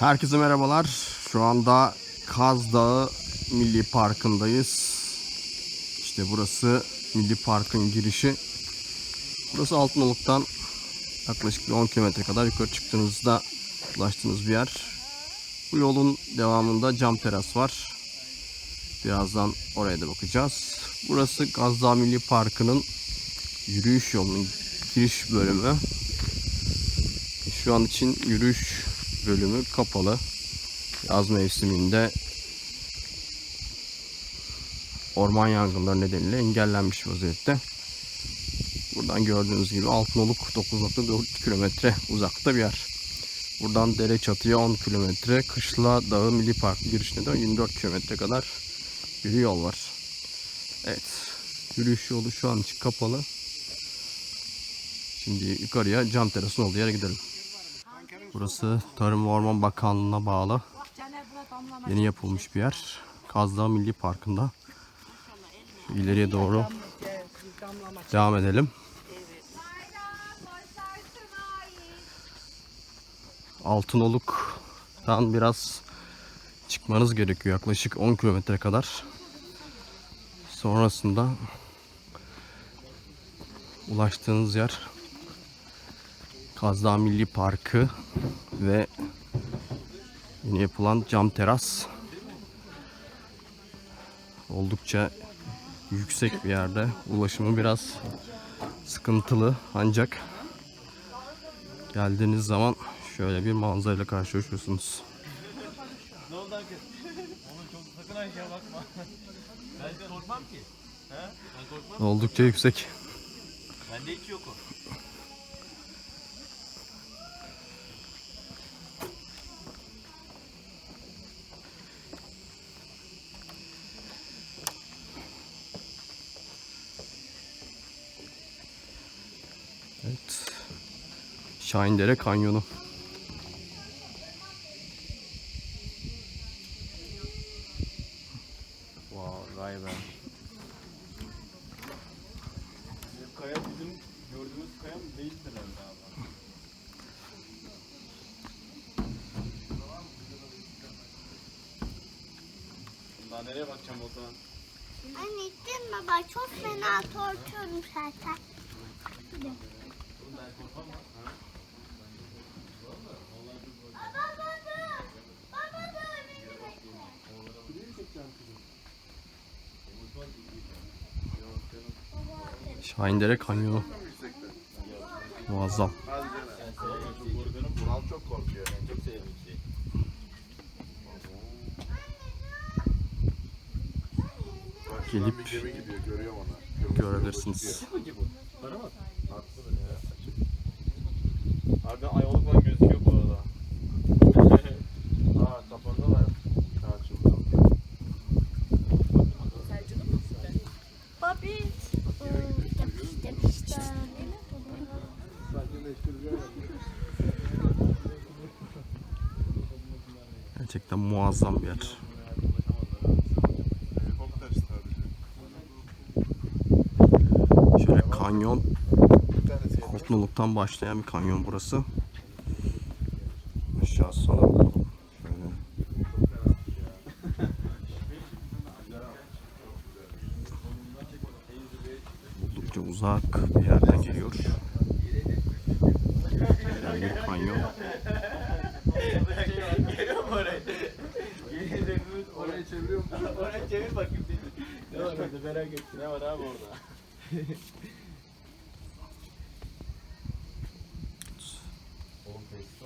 Herkese merhabalar. Şu anda Kaz Dağı Milli Parkı'ndayız. İşte burası Milli Park'ın girişi. Burası Altınoluk'tan yaklaşık bir 10 kilometre kadar yukarı çıktığınızda ulaştığınız bir yer. Bu yolun devamında cam teras var. Birazdan oraya da bakacağız. Burası Gaz Dağı Milli Parkı'nın yürüyüş yolunun giriş bölümü. Şu an için yürüyüş bölümü kapalı. Yaz mevsiminde orman yangınları nedeniyle engellenmiş vaziyette. Buradan gördüğünüz gibi Altınoluk 9.4 kilometre uzakta bir yer. Buradan dere çatıya 10 kilometre, Kışla Dağı Milli Park girişine de 24 kilometre kadar bir yol var. Evet, yürüyüş yolu şu an kapalı. Şimdi yukarıya cam terasın olduğu yere gidelim. Burası Tarım ve Orman Bakanlığı'na bağlı yeni yapılmış bir yer. Kazdağ Milli Parkı'nda. İleriye doğru devam edelim. Altınoluk'tan biraz çıkmanız gerekiyor. Yaklaşık 10 kilometre kadar. Sonrasında ulaştığınız yer Kazdağ Milli Parkı ve yeni yapılan cam teras oldukça yüksek bir yerde ulaşımı biraz sıkıntılı ancak geldiğiniz zaman şöyle bir manzarayla karşılaşıyorsunuz. Ne oldu Akın? Oğlum çok sakın aşağı bakma. Ben korkmam ki. He? Ben korkmam. Oldukça yüksek. Bende hiç yok o. Evet. Şahindere Kanyonu. Vay be. Bu kaya bizim gördüğümüz kaya mı değildir herhalde abi. Daha nereye bakacağım o zaman? Anne gittin mi? Bak çok fena korkuyorum zaten. Baba Şahindere Kanyonu. Muazzam. Bural çok korkuyor. Ben çok sevdiğim şey. Gelip görebilirsiniz. Harbiden ayvalık lan gözüküyor bu arada. Aa kapandılar. Ha açıldı. Babit. Yapıştır. Gerçekten muazzam bir yer. Şöyle kanyon Altınoluk'tan başlayan bir kanyon burası. Aşağısı sonra bakalım. Şöyle. Oldukça uzak bir yerden geliyor. Yani bir kanyon. Geliyor mu oraya? Oraya çeviriyor mu? oraya çevir bakayım. Ne var orada merak ettim. Ne var abi orada? Oğlum tesis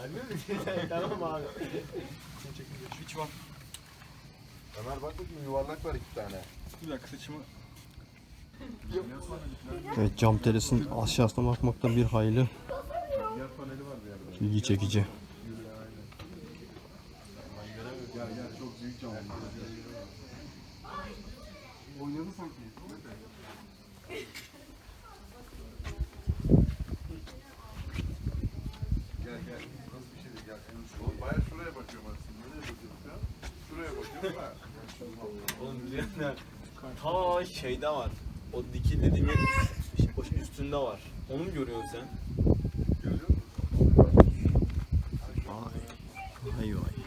Harbi mi? tamam abi. Hiç var. Ömer bak bakayım yuvarlak var iki tane. Bir dakika saçımı. Evet cam terasın aşağısına bakmakta bir hayli ilgi çekici. Oynadı sanki. Üzerinde ta şeyde var. O dikil dediğim yer şey, üstünde var. Onu mu görüyorsun sen? Vay. Vay vay.